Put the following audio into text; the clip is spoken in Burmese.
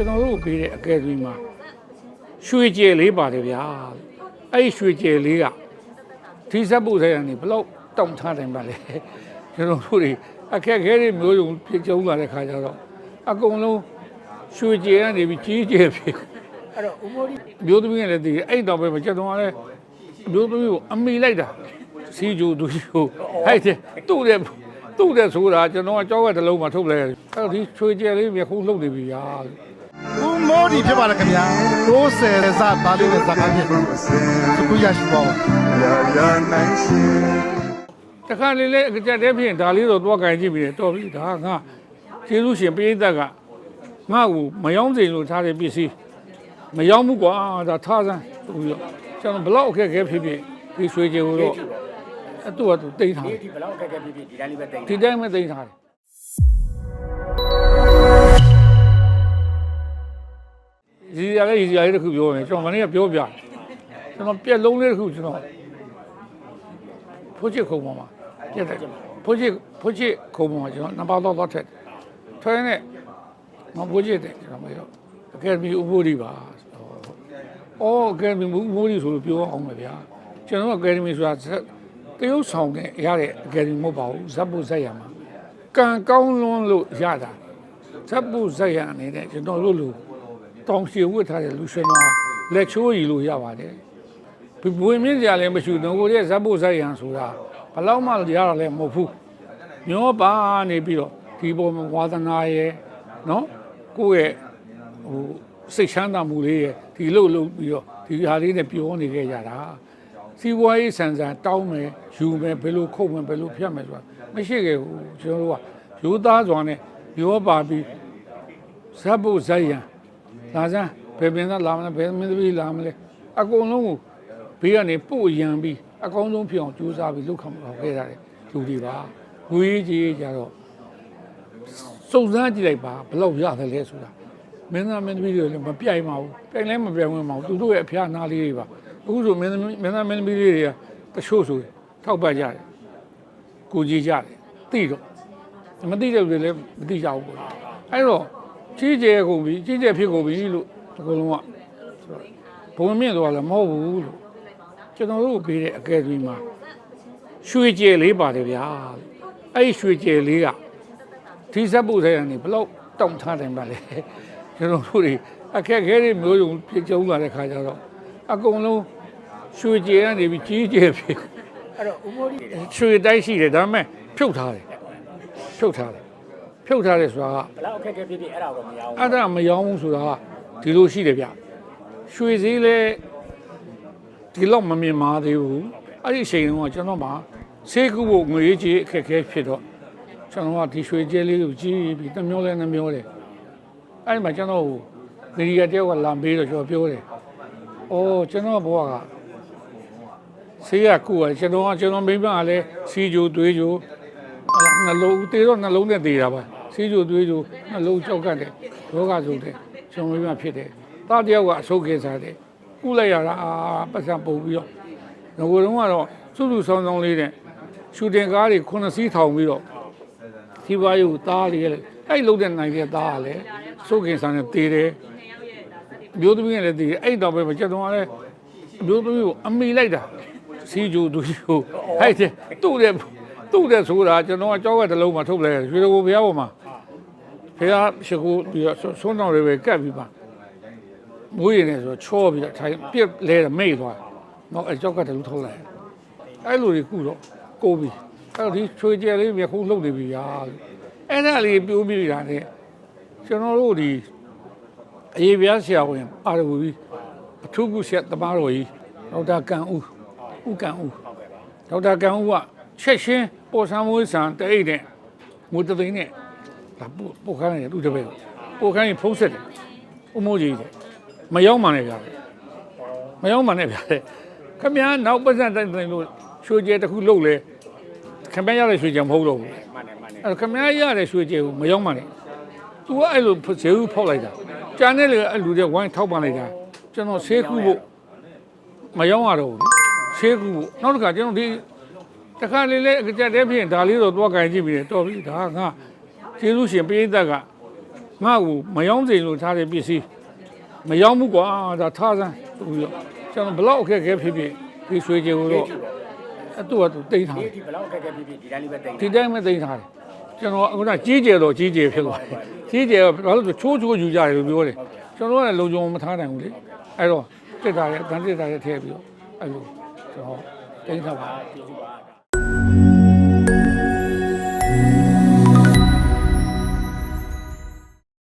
ကျွန်တော်တို့ပေးတဲ့အကယ်ဒမီမှာရွှေကျယ်လေးပါတယ်ဗျာအဲ့ဒီရွှေကျယ်လေးကဒီဇက်ပုဆိုင်ကနေဘလောက်တောင့်ထားတယ်ပါလေကျွန်တော်တို့တွေအခက်အခဲတွေမျိုးစုံဖြစ်ကြုံလာတဲ့ခါကျတော့အကုန်လုံးရွှေကျယ်ကနေပြီးကြီးကျယ်ဖြစ်အဲ့တော့ဦးမိုးဒီမျိုးသမီးကလည်းဒီအဲ့တော့ပဲမချက်တော့ကလည်းမျိုးသမီးကိုအမိလိုက်တာစီဂျူဒူဂျူဟဲ့တဲ့သူ့တဲ့သူ့တဲ့ဆိုတာကျွန်တော်ကကြောက်ကတစ်လုံးမှထုတ်လိုက်ရတယ်အဲ့တော့ဒီချွေကျဲလေးမြခုလှုပ်နေပြီညာဦး မိုးဒီဖြစ်ပါလားခင်ဗျာ90စသားလေးနဲ့ဇာတ်ကားဖြစ်အခုရရှိပါဦးတခါလေလေအကြက်တဲ့ဖြစ်ရင်ဒါလေးတော့သွားကြင်ကြည့်ပြီတော်ပြီဒါကငါကျေးဇူးရှင်ပိဋကကငါ့ကိုမယောင်းစိန်လို့ထားတဲ့ပစ္စည်းမယောင်းဘူးကွာဒါထားစမ်းဆိုပြီးတော့ကျွန်တော်ဘလောက်အခက်အခဲဖြစ်ဖြစ်ဒီရွှေကျဲကိုတော့အဲ့သူကသူတိတ်ထားတယ်ဒီဘလောက်အခက်အခဲဖြစ်ဖြစ်ဒီတိုင်းလေးပဲတိတ်ဒီတိုင်းပဲသိမ်းထားတယ် ရလေးဒီရလေးတစ်ခုပြောမယ်ကျွန်တော်မနေ့ကပြောပြတယ်ကျွန်တော်ပြက်လုံးလေးတစ်ခုကျွန်တော်ဖိုးချစ်ခုံပေါ်မှာပြက်တယ်ဖိုးချစ်ဖိုးချစ်ခုံပေါ်မှာကျွန်တော်နှစ်ပေါက်တော့တော့ထက်တယ်ထွဲနဲ့မဖိုးချစ်တယ်ကျွန်တော်မရောအကယ်ဒမီဥပ္ပိုလ်ဒီပါအော်အကယ်ဒမီဥပ္ပိုလ်ဒီဆိုလို့ပြောအောင်မယ်ဗျာကျွန်တော်အကယ်ဒမီဆိုတာတရုပ်ဆောင်တဲ့ရတဲ့အကယ်ဒမီမဟုတ်ပါဘူးဇက်ဖို့ဇက်ရမှာကံကောင်းလွန်းလို့ရတာဇက်ဖို့ဇက်ရအနေနဲ့ကျွန်တော်တို့လူ တောင်ရှည်ဝတ်ထားတဲ့လူရှင်တော်လက်ချိုးရီလို့ရပါတယ်ဘဝင်မြင့်ကြလည်းမရှိဘူးငကိုရဲ့ဇက်ဖို့ဇက်ရဆိုတာဘယ်တော့မှရတာလည်းမဟုတ်ဘူးမျောပါနေပြီးတော့ဒီပေါ်မှာဝါသနာရဲ့နော်ကိုယ့်ရဲ့ဟိုစိတ်ချမ်းသာမှုလေးရဲ့ဒီလို့လို့ပြီးတော့ဒီဟာလေးနဲ့ပြောနေခဲ့ကြတာစီးပွားရေးဆန်ဆန်တောင်းမယ်ယူမယ်ဘယ်လိုခုတ်မယ်ဘယ်လိုဖြတ်မယ်ဆိုတာမရှိခဲ့ဘူးကျွန်တော်တို့ကရိုးသားစွာနဲ့ရောပါပြီးဇက်ဖို့ဇက်ရန် လာစမ်းဘယ်ပင်သားလာမလဲဘယ်မင်းသမီးလာမလဲအကုန်လုံးကိုဘေးကနေပို့ရန်ပြီးအကောင်းဆုံးဖြစ်အောင်ကြိုးစားပြီးလုပ်ခမှာခဲ့ရတယ်လူတွေပါငွေကြီးကြတော့စုံစမ်းကြည့်လိုက်ပါဘယ်လောက်ရတယ်လဲဆိုတာမင်းသားမင်းသမီးတွေလည်းမပြိုင်ပါဘူးပြိုင်လည်းမပြိုင်ဝင်ပါဘူးသူတို့ရဲ့အဖျားနာလေးတွေပါအခုဆိုမင်းသမီးမင်းသားမင်းသမီးလေးတွေကတချို့ဆိုထောက်ပတ်ကြတယ်ကိုကြီးကြတယ်သိတော့မသိတဲ့လူတွေလည်းမသိကြဘူးပေါ့အဲ့တော့ ကြီးကျယ်ကုန်ပြီကြီးကျယ်ဖြစ်ကုန်ပြီလို့ဒီကုလုံးကဆိုတော့ဘုံမြင့်တော့လည်းမဟုတ်ဘူးလို့ကျွန်တော်တို့ပေးတဲ့အကယ်ဒမီမှာရွှေကျယ်လေးပါတယ်ဗျာအဲ့ဒီရွှေကျယ်လေးကဒီဇက်ပုဆိုင်ကနေဘလောက်တောင့်ထားတယ်ပါလေကျွန်တော်တို့တွေအခက်အခဲတွေမျိုးစုံဖြစ်ကြုံလာတဲ့ခါကျတော့အကုန်လုံးရွှေကြယ်ကနေပြီးကြီးကျယ်ဖြစ်အဲ့တော့ဦးမိုးဒီရွှေတိုက်ရှိတယ်ဒါပေမဲ့ဖြုတ်ထားတယ်ဖြုတ်ထားတယ် ဖြုတ်ထားတယ်ဆိုတာကဘလောက်အခက်အခဲဖြစ်ဖြစ်အဲ့ဒါတော့မရအောင်အဲ့ဒါမယောင်းဘူးဆိုတာကဒီလိုရှိတယ်ဗျရွှေစည်းလဲဒီလောက်မမြင်မာသေးဘူးအဲ့ဒီအချိန်တုန်းကကျွန်တော်မှဆေးကုဖို့ငွေကြီးအခက်အခဲဖြစ်တော့ကျွန်တော်ကဒီရွှေကျဲလေးကိုကြီးပြီးတစ်မျိုးလဲနှမျိုးတယ်အဲ့ဒီမှာကျွန်တော်ဂရီကတယောက်ကလာမေးတော့ကျွန်တော်ပြောတယ်အော်ကျွန်တော်ဘဝကဆေးရကူရကျွန်တော်ကကျွန်တော်မိမကလည်းစီဂျိုသွေးဂျိုဟလာနှလုံးတေတော့နှလုံးနဲ့တေတာပါ စီဂျိုသွေးဂျိုနှလုံးကြောက်ကတ်တယ်ယောဂဆိုတယ်ကျွန်တော်မိမဖြစ်တယ်တာတယောက်ကအဆုတ်ခေစားတယ်ကုလိုက်ရတာအာပတ်စံပုတ်ပြီးတော့ငကိုယ်တုန်းကတော့စုစုဆောင်းဆောင်းလေးနဲ့ရှူတင်ကားတွေခုနှစ်စီးထောင်ပြီးတော့ဒီပါယူသားလေးလေအဲ့လုံးတဲ့နိုင်တဲ့သားကလည်းဆုတ်ခေစားနဲ့တေတယ်မျိုးသမီးကလည်းတေတယ်အဲ့တော့ပဲမချက်တော့လည်းအမျိုးသမီးကိုအမိလိုက်တာစီဂျူသူဂျူဟဲ့တဲ့သူ့တဲ့ သူ့တဲ့ဆိုတာကျွန်တော်ကကြောက်ကတစ်လုံးမှထုတ်လိုက်တယ်ရွှေတော်ဘုရားပေါ်မှာဘုရားရှိခိုးပြီးတော့ဆွန်းတော်တွေပဲကတ်ပြီးပါမွေးရနေဆိုချောပြီးတော့ထိုင်ပြက်လဲမိတ်သွားတော့အကြောက်ကတစ်လုံးထုတ်လိုက်အဲ့လိုတွေခုတော့ကိုပြီးအဲ့တော့ဒီချွေကျဲလေးမြခုလှုပ်နေပြီညာအဲ့ဒါလေးပြိုးပြီးတာနဲ့ကျွန်တော်တို့ဒီအေးပြားဆရာဝန်အာရဝီအထူးကုဆက်တမားတော်ကြီးဒေါက်တာကန်ဦးဦးကန်ဦးဒေါက်တာကန်ဦးကချက်ချင်း ပေါ်ဆံမွေးဆံတအိတ်နဲ့မူတသိန်းနဲ့ဒါပို့ပို့ခိုင်းတယ်သူတပည့်ပို့ခိုင်းရင်ဖုံးဆက်တယ်ဦးမိုးကြီးတယ်မရောက်မှလည်းပြတယ်မရောက်မှလည်းပြတယ်ခမည်းနောက်ပတ်စံတိုင်းတိုင်းလို့ရွှေကျဲတစ်ခုလုတ်လေခမည်းရတဲ့ရွှေကျဲမဟုတ်တော့ဘူးမှန်တယ်မှန်တယ်အဲ့ခမည်းရတဲ့ရွှေကျဲကိုမရောက်မှလည်း तू ကအဲ့လိုဇေဦးဖောက်လိုက်တာကျန်တဲ့လေအဲ့လူတွေဝိုင်းထောက်ပံ့လိုက်တာကျွန်တော်ဆေးကူဖို့မရောက်ရတော့ဘူးရှေးကူနောက်တစ်ခါကျွန်တော်ဒီ တစ်ခါလေးလေးအကြက်တဲ့ဖြစ်ရင်ဒါလေးတော့သွားကြင်ကြည့်ပြီတော်ပြီဒါကငါကျေးဇူးရှင်ပိဋကကငါ့ကိုမယောင်းစိန်လို့ထားတဲ့ပစ္စည်းမယောင်းဘူးကွာဒါထားစမ်းဆိုပြီးတော့ကျွန်တော်ဘလောက်အခက်အခဲဖြစ်ဖြစ်ဒီရွှေချေကိုတော့အဲ့သူကသူတိတ်ထားဒီတယ်ဒီဘလောက်အခက်အခဲဖြစ်ဖြစ်ဒီတိုင်းလေးပဲတိတ်ဒီတိုင်းပဲသိမ်းထားတယ်ကျွန်တော်အခုနကြီးကျယ်တော့ကြီးကျယ်ဖြစ်သွားတယ်ကြီးကျယ်ဘာလို့လဲချိုးချိုးယူကြတယ်လို့ပြောတယ်ကျွန်တော်ကလည်းလုံခြုံမထားနိုင်ဘူးလေအဲ့တော့တက်တာရဲ့တန်တက်တာရဲ့ထည့်ပြီးတော့အဲ့လိုကျွန်တော်သိမ်းထားပါကျေးဇူးပါ